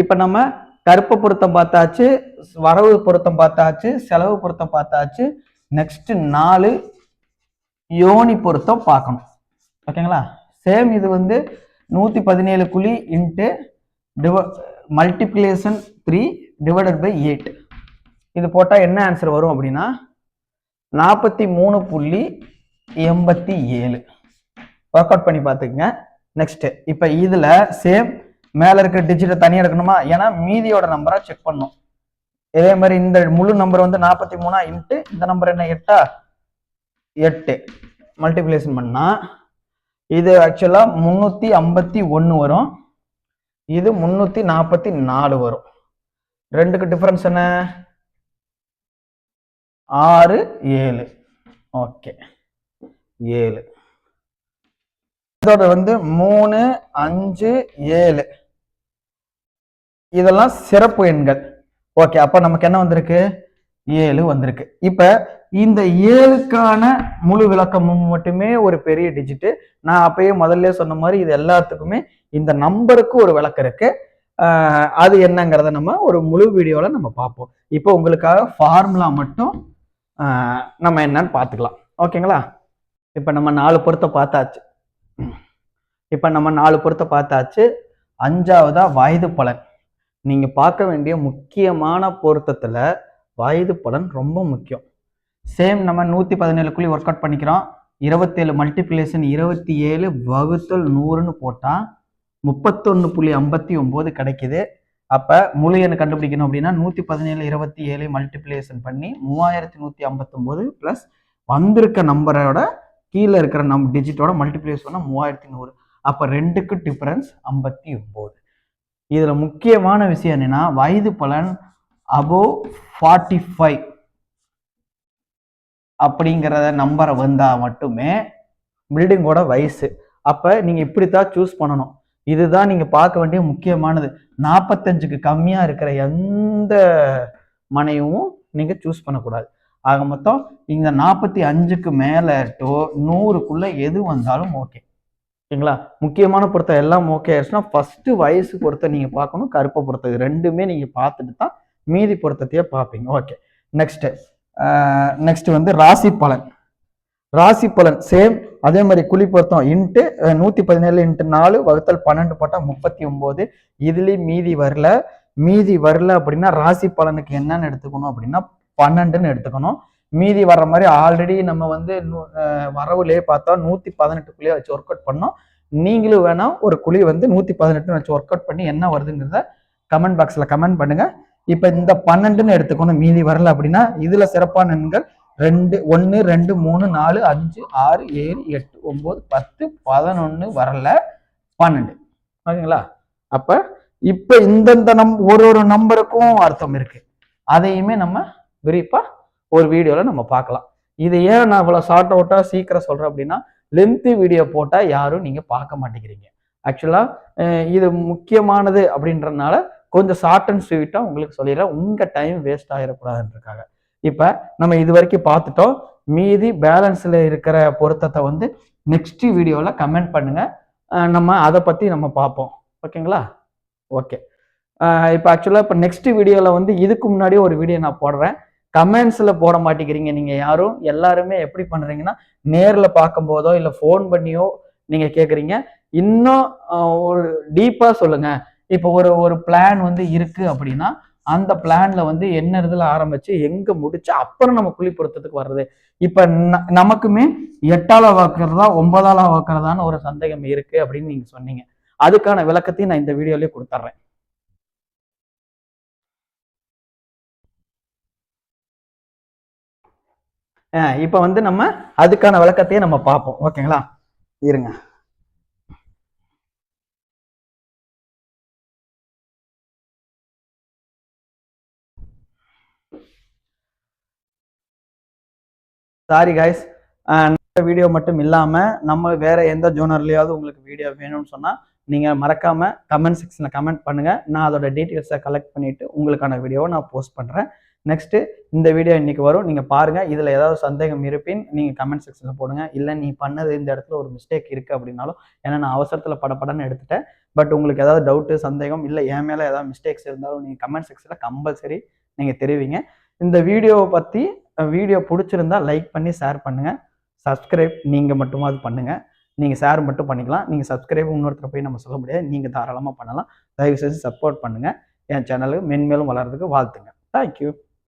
இப்போ நம்ம கருப்பு பொருத்தம் பார்த்தாச்சு வரவு பொருத்தம் பார்த்தாச்சு செலவு பொருத்தம் பார்த்தாச்சு நெக்ஸ்ட் நாலு யோனி பொருத்தம் பார்க்கணும். ஓகேங்களா சேம் இது வந்து நூற்றி பதினேழு குழி into டிவ multiplication three divided by eight இது போட்டால் என்ன ஆன்சர் வரும் அப்படின்னா நாற்பத்தி மூணு புள்ளி எண்பத்தி ஏழு. ஒர்க் அவுட் பண்ணி பார்த்துக்குங்க. நெக்ஸ்ட்டு இப்போ இதில் சேம் மேலே இருக்க டிஜிட்டை தனியாக எடுக்கணுமா? ஏன்னா மீதியோட நம்பரை செக் பண்ணும். இதே மாதிரி இந்த முழு நம்பர் வந்து நாற்பத்தி மூணா இன்ட்டு இந்த நம்பர் என்ன எட்டா? எட்டு. மல்டிப்ளேஷன் பண்ணா இது ஆக்சுவலாக முந்நூற்றி ஐம்பத்தி ஒன்று வரும். இது முந்நூற்றி நாற்பத்தி நாலு வரும். ரெண்டுக்கு டிஃபரன்ஸ் என்ன? ஆறு ஏழு. ஓகே ஏழு. இதோட வந்து மூணு அஞ்சு ஏழு. இதெல்லாம் சிறப்பு எண்கள். ஓகே அப்ப நமக்கு என்ன வந்திருக்கு? ஏழு வந்திருக்கு. இப்ப இந்த ஏழுக்கான முழு விளக்கமும் மட்டுமே ஒரு பெரிய டிஜிட்டு நான் அப்பயே முதல்ல சொன்ன மாதிரி இது எல்லாத்துக்குமே இந்த நம்பருக்கு ஒரு விளக்கம் இருக்கு. அது என்னங்கிறத நம்ம ஒரு முழு வீடியோவில் நம்ம பார்ப்போம். இப்போ உங்களுக்காக ஃபார்முலா மட்டும் நம்ம என்னன்னு பார்த்துக்கலாம். ஓகேங்களா இப்போ நம்ம நாலு பொருத்த பார்த்தாச்சு. இப்போ நம்ம நாலு பொருத்த பார்த்தாச்சு. அஞ்சாவதா வயது பலன். நீங்கள் பார்க்க வேண்டிய முக்கியமான பொருத்தத்தில் வயது பலன் ரொம்ப முக்கியம். சேம் நம்ம நூற்றி பதினேழு ஒர்க் அவுட் பண்ணிக்கிறோம். இருபத்தேழு மல்டிப்ளேஷன் இருபத்தி ஏழு வகுத்தல் நூறுன்னு போட்டால் முப்பத்தொன்று புள்ளி ஐம்பத்தி ஒம்பது கிடைக்குது. அப்போ முழு எண்ணு கண்டுபிடிக்கணும் அப்படின்னா நூற்றி பதினேழு இருபத்தி ஏழு மல்டிப்ளேஷன் பண்ணி மூவாயிரத்தி நூற்றி ஐம்பத்தொம்போது ப்ளஸ் வந்திருக்க நம்பரோட கீழே இருக்கிற நம் டிஜிட்டோட மல்டிப்ளிகேஷன் பண்ணால் மூவாயிரத்தி நூறு. அப்போ ரெண்டுக்கு டிஃப்ரென்ஸ் ஐம்பத்தி ஒம்பது. இதில் முக்கியமான விஷயம் என்னென்னா வயது பலன் அபோவ் ஃபார்ட்டி ஃபைவ் அப்படிங்கிறத நம்பரை வந்தால் மட்டுமே பில்டிங்கோட வயசு. அப்போ நீங்கள் இப்படித்தான் சூஸ் பண்ணணும். இதுதான் நீங்கள் பார்க்க வேண்டிய முக்கியமானது. நாற்பத்தஞ்சுக்கு கம்மியாக இருக்கிற எந்த மனையும் நீங்கள் சூஸ் பண்ணக்கூடாது. ஆக மொத்தம் இந்த நாற்பத்தி அஞ்சுக்கு மேலே டோ நூறுக்குள்ளே எது வந்தாலும் ஓகே ஓகேங்களா முக்கியமான பொருத்தம் எல்லாம் ஓகே ஆயிடுச்சுன்னா ஃபஸ்ட்டு வயசு பொருத்த நீங்கள் பார்க்கணும் கருப்பை பொருத்தம். ரெண்டுமே நீங்கள் பார்த்துட்டு தான் மீதி பொருத்தத்தையே பார்ப்பீங்க. ஓகே நெக்ஸ்ட்டு நெக்ஸ்ட் வந்து ராசி பலன். ராசி பலன் சேம் அதே மாதிரி குழி பொருத்தம் இன்ட்டு நூற்றி பதினேழு இன்ட்டு நாலு வகுத்தல் பன்னெண்டு போட்டால் முப்பத்தி ஒம்பது இதுலேயும் மீதி வரல. மீதி வரல அப்படின்னா ராசி பலனுக்கு என்னன்னு எடுத்துக்கணும் அப்படின்னா பன்னெண்டுன்னு எடுத்துக்கணும். மீதி வர்ற மாதிரி ஆல்ரெடி நம்ம வந்து நூ- அஹ் பார்த்தா நூற்றி பதினெட்டுக்குள்ளேயே வச்சு ஒர்க் அவுட் பண்ணோம். நீங்களும் வேணா ஒரு குழி வந்து நூற்றி பதினெட்டுன்னு வச்சு ஒர்க் அவுட் பண்ணி என்ன வருதுங்கிறத கமெண்ட் பாக்ஸில் கமெண்ட் பண்ணுங்க. இப்போ இந்த பன்னெண்டுன்னு எடுத்துக்கணும். மீதி வரல அப்படின்னா இதில் சிறப்பான எண்கள் ரெண்டு ஒன்று ரெண்டு மூணு நாலு அஞ்சு ஆறு ஏழு எட்டு ஒம்பது பத்து பதினொன்று வரல. பன்னெண்டு. ஓகேங்களா? அப்போ இப்போ இந்தந்த நம் ஒரு ஒரு நம்பருக்கும் அர்த்தம் இருக்கு. அதையுமே நம்ம விரிப்பாக ஒரு வீடியோவில் நம்ம பார்க்கலாம். இது ஏன் நான் இவ்வளோ ஷார்ட் அவுட்டாக சீக்கிரம் சொல்கிறேன் அப்படின்னா லென்த்து வீடியோ போட்டால் யாரும் நீங்கள் பார்க்க மாட்டேங்கிறீங்க. ஆக்சுவலாக இது முக்கியமானது அப்படின்றதுனால கொஞ்சம் ஷார்ட் அண்ட் ஸ்வீட்டாக உங்களுக்கு சொல்லிடுறேன். உங்கள் டைம் வேஸ்ட் ஆகிடக்கூடாதுன்றக்காக இப்போ நம்ம இது வரைக்கும் பார்த்துட்டோம். மீதி பேலன்ஸில் இருக்கிற பொருத்தத்தை வந்து நெக்ஸ்ட் வீடியோவில் கமெண்ட் பண்ணுங்கள் நம்ம அதை பற்றி நம்ம பார்ப்போம். ஓகேங்களா ஓகே இப்போ ஆக்சுவலாக இப்போ நெக்ஸ்ட் வீடியோவில் வந்து இதுக்கு முன்னாடியே ஒரு வீடியோ நான் போடுறேன். கமெண்ட்ஸில் போட மாட்டேங்கிறீங்க. நீங்கள் யாரும் எல்லாருமே எப்படி பண்ணுறீங்கன்னா நேரில் பார்க்கும்போதோ இல்லை ஃபோன் பண்ணியோ நீங்கள் கேட்குறீங்க இன்னும் ஒரு டீப்பாக சொல்லுங்கள் இப்போ ஒரு ஒரு பிளான் வந்து இருக்குது அப்படின்னா அந்த பிளான்ல வந்து என்ன இதில் ஆரம்பிச்சு எங்க முடிச்சு அப்புறம் நம்ம குழி வர்றது. இப்ப நமக்குமே எட்டால வாக்குறதா ஒன்பதால வாக்குறதான்னு ஒரு சந்தேகம் இருக்கு அப்படின்னு நீங்க சொன்னீங்க. அதுக்கான விளக்கத்தையும் நான் இந்த வீடியோலயே கொடுத்துட்றேன் இப்போ வந்து நம்ம அதுக்கான விளக்கத்தையே நம்ம பார்ப்போம். ஓகேங்களா? இருங்க. சாரி கைஸ் வீடியோ மட்டும் இல்லாமல் நம்ம வேற எந்த ஜோனர்லையாவது உங்களுக்கு வீடியோ வேணும்னு சொன்னால் நீங்கள் மறக்காமல் கமெண்ட் செக்ஷனில் கமெண்ட் பண்ணுங்கள் நான் அதோட டீட்டெயில்ஸை கலெக்ட் பண்ணிவிட்டு உங்களுக்கான வீடியோவை நான் போஸ்ட் பண்ணுறேன் நெக்ஸ்ட்டு இந்த வீடியோ இன்றைக்கி வரும். நீங்கள் பாருங்கள் இதில் ஏதாவது சந்தேகம் இருப்பின் நீங்கள் கமெண்ட் செக்ஷனில் போடுங்க. இல்லை நீ பண்ணது இந்த இடத்துல ஒரு மிஸ்டேக் இருக்குது அப்படின்னாலும் ஏன்னா நான் அவசரத்தில் படப்படன்னு எடுத்துட்டேன். பட் உங்களுக்கு ஏதாவது டவுட்டு சந்தேகம் இல்லை என் மேலே ஏதாவது மிஸ்டேக்ஸ் இருந்தாலும் நீங்கள் கமெண்ட் செக்ஷனில் கம்பல்சரி நீங்கள் தெரிவிங்க. இந்த வீடியோவை பற்றி வீடியோ பிடிச்சிருந்தா லைக் பண்ணி ஷேர் பண்ணுங்கள் சப்ஸ்கிரைப் நீங்கள் மட்டுமாவது பண்ணுங்கள் நீங்கள் ஷேர் மட்டும் பண்ணிக்கலாம். நீங்கள் சப்ஸ்கிரைப் இன்னொருத்தர் போய் நம்ம சொல்ல முடியாது. நீங்கள் தாராளமாக பண்ணலாம். தயவு செஞ்சு சப்போர்ட் பண்ணுங்கள் என் சேனலுக்கு மென்மேலும் வளர்றதுக்கு வாழ்த்துங்க. தேங்க்யூ